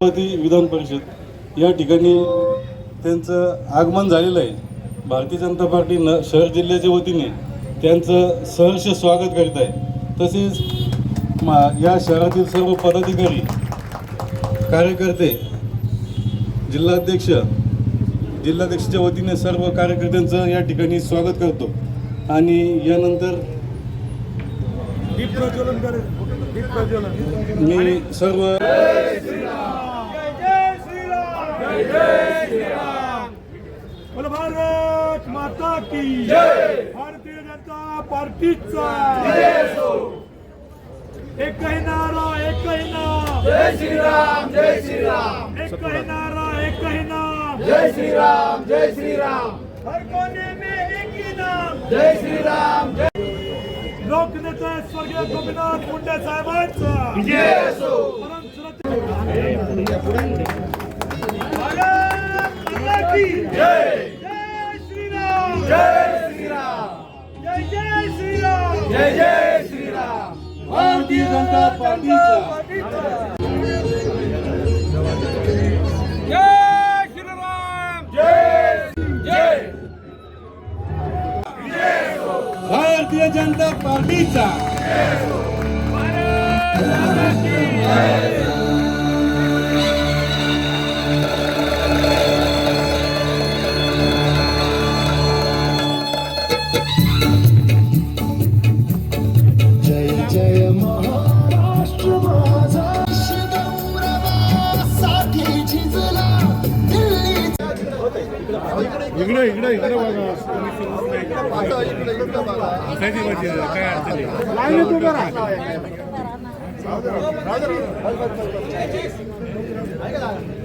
छत्रपती विधान परिषद या ठिकाणी त्यांचं आगमन झालेलं आहे. भारतीय जनता पार्टी न शहर जिल्ह्याच्या वतीने त्यांचं सहर्ष स्वागत करीत आहे. तसेच मा या शहरातील सर्व पदाधिकारी कार्यकर्ते जिल्हाध्यक्ष जिल्हाध्यक्षाच्या वतीने सर्व कार्यकर्त्यांचं या ठिकाणी स्वागत करतो. आणि यानंतर मी सर्व जय श्रीराम जय जय श्रीराम बोल भारत माता की जय. भारतीय जनता पार्टीचा. एकही नारा एकही नाम जय श्रीराम जय श्रीराम. एकही नारा एकही नाम जय श्रीराम जय श्रीराम. हर कोने में एक ही नाम. जय श्रीराम जय लोकनेते स्वर्गीय गोपीनाथ मुंडे साहेबांचा. परम माता की जय। जय श्रीराम। जय श्रीराम। जय जय श्रीराम। जय जय श्रीराम। भारतीय जनता पार्टीचा। जय श्रीराम। जय जय। भारतीय जनता पार्टीचा। इकडे इकडे इकडे बघा. काय अडचण लाईनीत उभं राहा.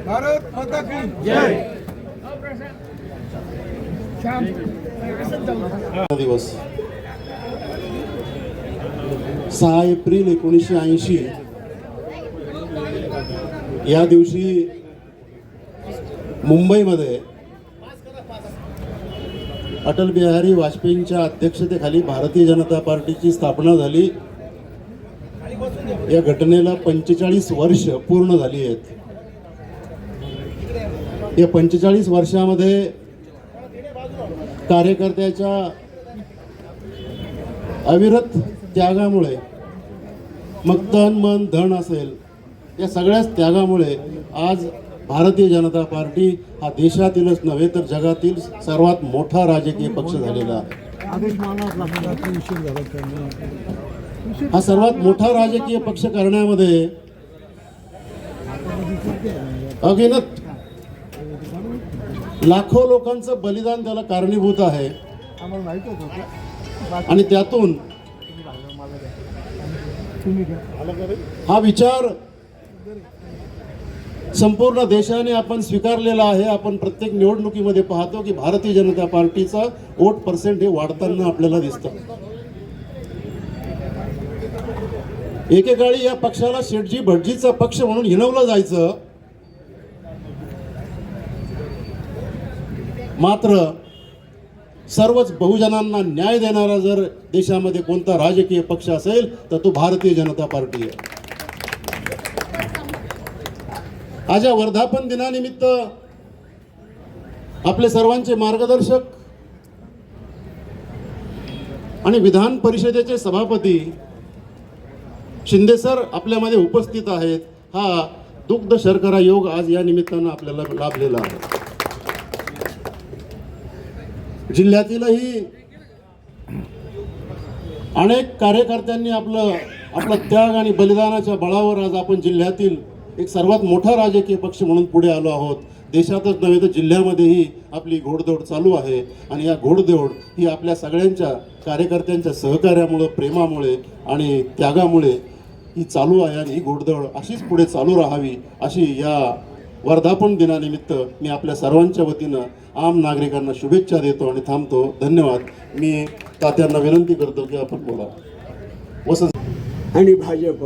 भारत माता की जय. दिवस. सहा एप्रिल एकोणीसशे ऐंशी. या दिवशी मुंबईमध्ये अटल बिहारी वाजपेयींच्या अध्यक्षतेखाली भारतीय जनता पार्टीची स्थापना झाली. या घटनेला पंचेचाळीस वर्ष पूर्ण झाली आहेत. या पंचेचाळीस वर्षामध्ये कार्यकर्त्याच्या अविरत त्यागामुळे मग तन मन धन असेल या सगळ्याच त्यागामुळे आज भारतीय जनता पार्टी हा देशातीलच नव्हे तर जगातील सर्वात मोठा राजकीय पक्ष झालेला. आहे हा सर्वात मोठा राजकीय पक्ष करण्यामध्ये अगिनत लाखो लोकांचं बलिदान त्याला कारणीभूत आहे. आणि त्यातून हा विचार संपूर्ण देशाने आपण स्वीकारलेला आहे. आपण प्रत्येक निवडणुकीमध्ये पाहतो की भारतीय जनता पार्टीचा वोट पर्सेंट हे वाढताना आपल्याला दिसतं. एकेकाळी या पक्षाला शेटजी भटजीचा पक्ष म्हणून हिनवलं जायचं. मात्र सर्वच बहुजनांना न्याय देणारा जर देशामध्ये कोणता राजकीय पक्ष असेल तर तो भारतीय जनता पार्टी आहे. आज या वर्धापन दिनानिमित्त आपले सर्वांचे मार्गदर्शक आणि विधान परिषदेचे सभापती शिंदे सर आपल्यामध्ये उपस्थित आहेत. हा दुग्ध शर्करा योग आज या निमित्तानं आपल्याला लाभलेला आहे. जिल्ह्यातीलही अनेक कार्यकर्त्यांनी आपलं आपला त्याग आणि बलिदानाच्या बळावर आज आपण जिल्ह्यातील एक सर्वात मोठा राजकीय पक्ष म्हणून पुढे आलो आहोत. देशातच नव्हे तर जिल्ह्यामध्येही आपली घोडदौड चालू आहे. आणि या घोडदौड ही आपल्या सगळ्यांच्या कार्यकर्त्यांच्या सहकार्यामुळं प्रेमामुळे आणि त्यागामुळे ही चालू आहे आणि ही घोडदौड अशीच पुढे चालू राहावी अशी या वर्धापन दिनानिमित्त मी आपल्या सर्वांच्या वतीनं आम नागरिकांना शुभेच्छा देतो आणि थांबतो. धन्यवाद. मी तात्यांना विनंती करतो की आपण बोला. वसंत आणि भाजप.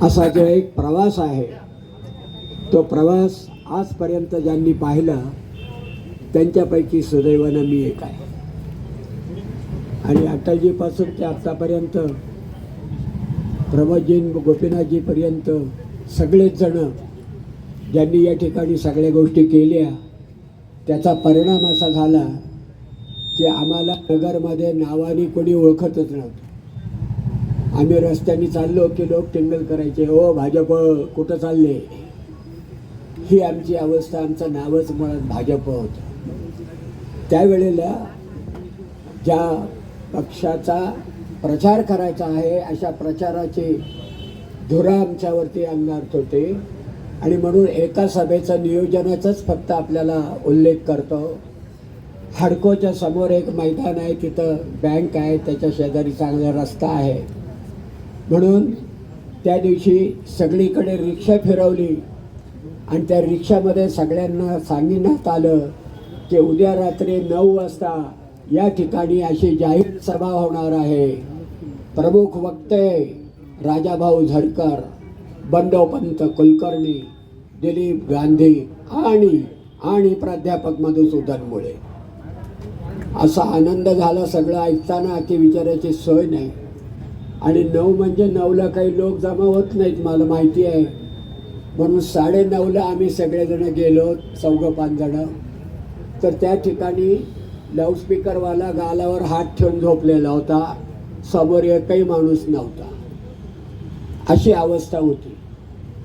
असा जो एक प्रवास आहे तो प्रवास आजपर्यंत ज्यांनी पाहिला त्यांच्यापैकी सुदैवानं मी एक आहे. आणि अटलजीपासून ते आत्तापर्यंत प्रमोदजी गोपीनाथजीपर्यंत सगळेच जण ज्यांनी या ठिकाणी सगळ्या गोष्टी केल्या त्याचा परिणाम असा झाला की आम्हाला नगरमध्ये नावाने कोणी ओळखतच नव्हतं. आम्ही रस्त्याने चाललो की लोक टिंगल करायचे ओ भाजप कुठं चालले? ही आमची अवस्था आमचं नावच मुळात भाजप होतं. त्यावेळेला ज्या पक्षाचा प्रचार करायचा आहे अशा प्रचाराची धुरा आमच्यावरती अंगारत होते. आणि म्हणून एका सभेचं नियोजनाचाच फक्त आपल्याला उल्लेख करतो. हडकोच्या समोर एक मैदान आहे तिथं बँक आहे त्याच्या शेजारी चांगला रस्ता आहे. म्हणून त्या दिवशी सगळीकडे रिक्षा फिरवली. आणि त्या रिक्षामध्ये सगळ्यांना सांगण्यात आलं की उद्या रात्री नऊ वाजता या ठिकाणी अशी जाहीर सभा होणार आहे. प्रमुख वक्ते राजाभाऊ झरकर बंडोपंत कुलकर्णी दिलीप गांधी आणि आणि प्राध्यापक मधुसूदन मुळे. असा आनंद झाला सगळं ऐकताना की विचारायची सोय नाही. आणि नऊ म्हणजे नऊला काही लोक जमा होत नाहीत मला माहिती आहे. म्हणून साडे नऊला आम्ही सगळेजण गेलो चौघं पाच जणं. तर त्या ठिकाणी लाऊडस्पीकरवाला गालावर हात ठेवून झोपलेला होता. समोर एकही माणूस नव्हता. अशी अवस्था होती.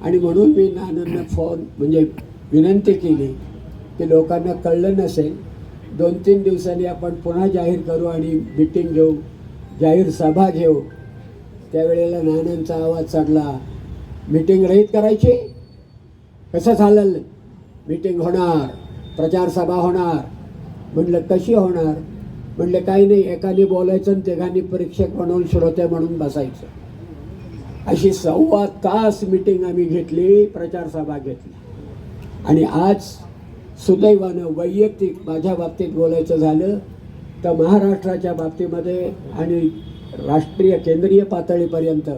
आणि म्हणून मी नानांना फोन म्हणजे विनंती केली की लोकांना कळलं नसेल दोन तीन दिवसांनी आपण पुन्हा जाहीर करू आणि मिटिंग घेऊ जाहीर सभा घेऊ. त्यावेळेला नानांचा आवाज चढला मीटिंग रहित करायची? कसं चालेल? मीटिंग होणार प्रचारसभा होणार. म्हणलं कशी होणार? म्हणलं काही नाही एकाने बोलायचं आणि तिघांनी परीक्षक म्हणून श्रोते म्हणून बसायचं. अशी सव्वा तास मीटिंग आम्ही घेतली प्रचारसभा घेतली. आणि आज सुदैवानं वैयक्तिक माझ्या बाबतीत बोलायचं झालं तर महाराष्ट्राच्या बाबतीमध्ये आणि राष्ट्रीय केंद्रीय पातळीपर्यंत.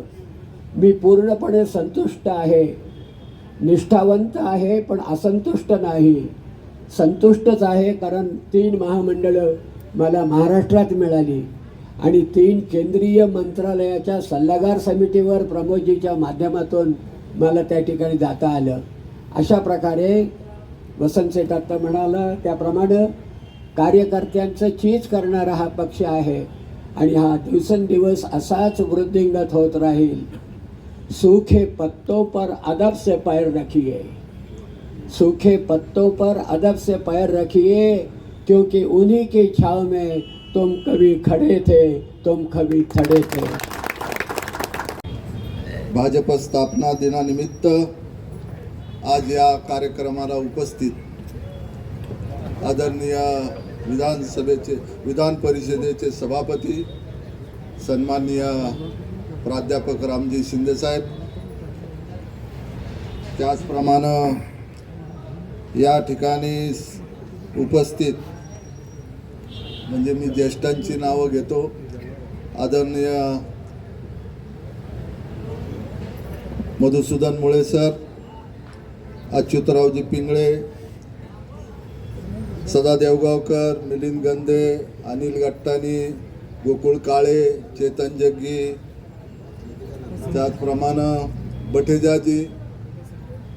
मी पूर्णपणे संतुष्ट आहे. निष्ठावंत आहे पण असंतुष्ट नाही. संतुष्टच आहे कारण तीन महामंडळं मला महाराष्ट्रात मिळाली आणि तीन केंद्रीय मंत्रालयाच्या सल्लागार समितीवर प्रमोदजीच्या माध्यमातून मला त्या ठिकाणी जाता आलं. अशा प्रकारे वसंत सेठ म्हणाला त्याप्रमाणे कार्यकर्त्यांचं चीज करणारा हा पक्ष आहे. आणि हा दिवसेंदिवस असाच वृद्धिंगत होत राहील. सूखे पत्तों पर अदब से पैर रखिए. सूखे पत्तों पर अदब से पैर रखिए क्योंकि उन्हीं की छाव में तुम कभी खड़े थे तुम कभी खड़े थे। भाजप स्थापना दिनानिमित्त आज या कार्यक्रमाला उपस्थित आदरणीय विधानसभेचे विधान परिषदेचे सभापती सन्माननीय प्राध्यापक रामजी शिंदेसाहेब त्याचप्रमाणे या ठिकाणी उपस्थित म्हणजे मी ज्येष्ठांची नावं घेतो आदरणीय मधुसूदन मुळे सर अच्युतरावजी पिंगळे सदा देवगावकर मिलिंद गंदे अनिल गट्टानी गोकुळ काळे चेतन जग्गी त्याचप्रमाणे बठेजाजी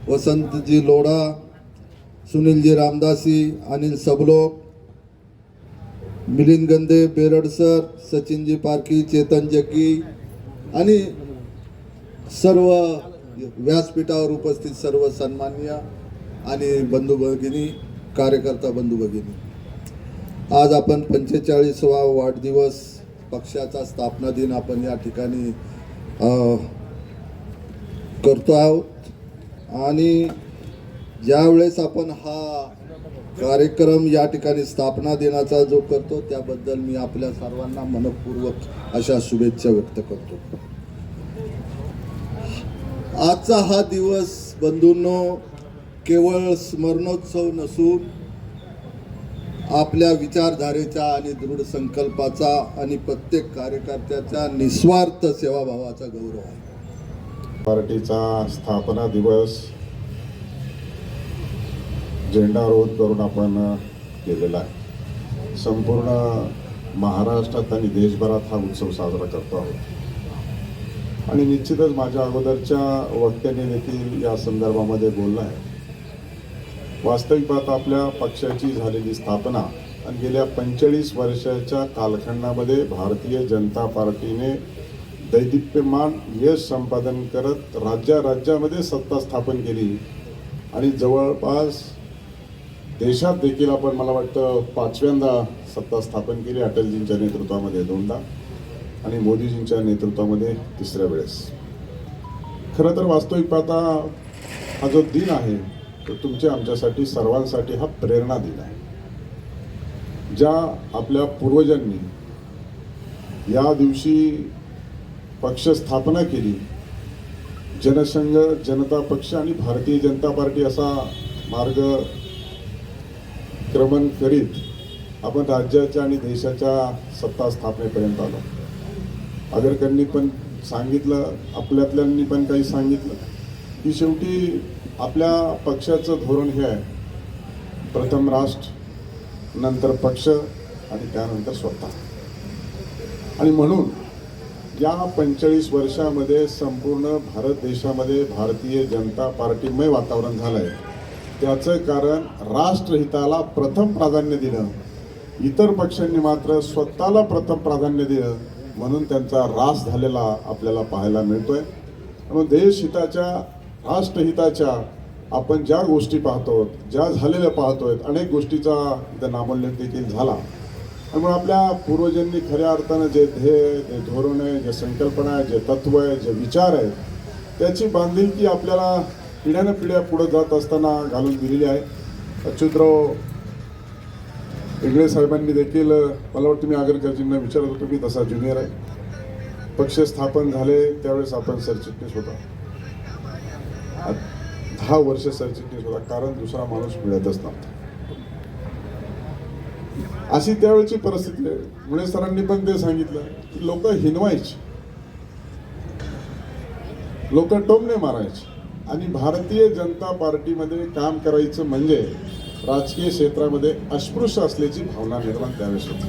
वसंतजी लोढा सुनीलजी रामदासी अनिल सबलोक मिलिंद गंदे बेरड सर सचिनजी पारखी चेतन जग्गी आणि सर्व व्यासपीठावर उपस्थित सर्व सन्मान्य आणि बंधू भगिनी कार्यकर्ता बंधू भगिनी आज आपण पंचेचाळीसवा वाढदिवस पक्षाचा स्थापना दिन आपण या ठिकाणी करतो आहोत. आणि ज्यावेळेस आपण हा कार्यक्रम या ठिकाणी स्थापना दिनाचा जो करतो त्याबद्दल मी आपल्या सर्वांना मनपूर्वक अशा शुभेच्छा व्यक्त करतो. आजचा हा दिवस बंधूंनो केवळ स्मरणोत्सव नसून आपल्या विचारधारेचा आणि दृढ संकल्पाचा आणि प्रत्येक कार्यकर्त्याच्या निस्वार्थ सेवाभावाचा गौरव आहे. पार्टीचा स्थापना दिवस झेंडारोहण करून आपण केलेला आहे. संपूर्ण महाराष्ट्रात आणि देशभरात हा उत्सव साजरा करतो आहोत. आणि निश्चितच माझ्या अगोदरच्या वक्त्याने देखील या संदर्भामध्ये बोललं आहे. वास्तविक पाहता आपल्या पक्षाची झालेली स्थापना आणि गेल्या पंचेचाळीस वर्षाच्या कालखंडामध्ये भारतीय जनता पार्टीने दैदिप्यमान यश संपादन करत राज्या राज्यामध्ये सत्ता स्थापन केली. आणि जवळपास देशात देखील आपण मला वाटतं पाचव्यांदा सत्ता स्थापन केली अटलजींच्या नेतृत्वामध्ये दोनदा आणि मोदीजींच्या नेतृत्वामध्ये तिसऱ्या वेळेस. खरं तर वास्तविक पाहता हा जो दिन आहे तर तुमच्या आमच्यासाठी सर्वांसाठी हा प्रेरणा दिला आहे. ज्या आपल्या पूर्वजांनी या दिवशी पक्ष स्थापना केली जनसंघ जनता पक्ष आणि भारतीय जनता पार्टी असा मार्ग क्रमण करीत आपण राज्याच्या आणि देशाच्या सत्ता स्थापनेपर्यंत आलो. आगरकरांनी पण सांगितलं आपल्यातल्यांनी पण काही सांगितलं. की शेवटी आपल्या पक्षाचं धोरण हे आहे. प्रथम राष्ट्र नंतर पक्ष आणि त्यानंतर स्वतः. आणि म्हणून या पंचेचाळीस वर्षामध्ये संपूर्ण भारत देशामध्ये भारतीय जनता पार्टीमय वातावरण झालं आहे त्याचं कारण राष्ट्रहिताला प्रथम प्राधान्य दिलं. इतर पक्षांनी मात्र स्वतःला प्रथम प्राधान्य दिलं. म्हणून त्यांचा रास झालेला आपल्याला पाहायला मिळतोय. त्यामुळे देशहिताच्या राष्ट्रहिताच्या आपण ज्या गोष्टी पाहतो ज्या झालेल्या पाहतोय अनेक गोष्टीचा इथं नामोल्लेख देखील झाला. त्यामुळे आपल्या पूर्वजांनी खऱ्या अर्थानं जे ध्येय जे धोरण आहे जे संकल्पना आहे जे तत्व आहे जे विचार आहेत त्याची बांधिलकी आपल्याला पिढ्यानं पिढ्या पुढे जात असताना घालून दिलेली आहे. अच्युतराव वेगळे साहेबांनी देखील मला वाटतं मी आगरकरजींना विचारत होतो मी तसा ज्युनियर आहे. पक्ष स्थापन झाले त्यावेळेस आपण सरचिटणीस होता. दहा वर्ष सरचिटणीस होता कारण दुसरा माणूस मिळतच नव्हता. अशी त्यावेळची परिस्थिती आहे. मुळे सरांनी पण ते सांगितलं की लोक हिनवायची. लोक टोमणे मारायचे. आणि भारतीय जनता पार्टीमध्ये काम करायचं म्हणजे राजकीय क्षेत्रामध्ये अस्पृश्य असल्याची भावना निर्माण त्यावेळेस होती.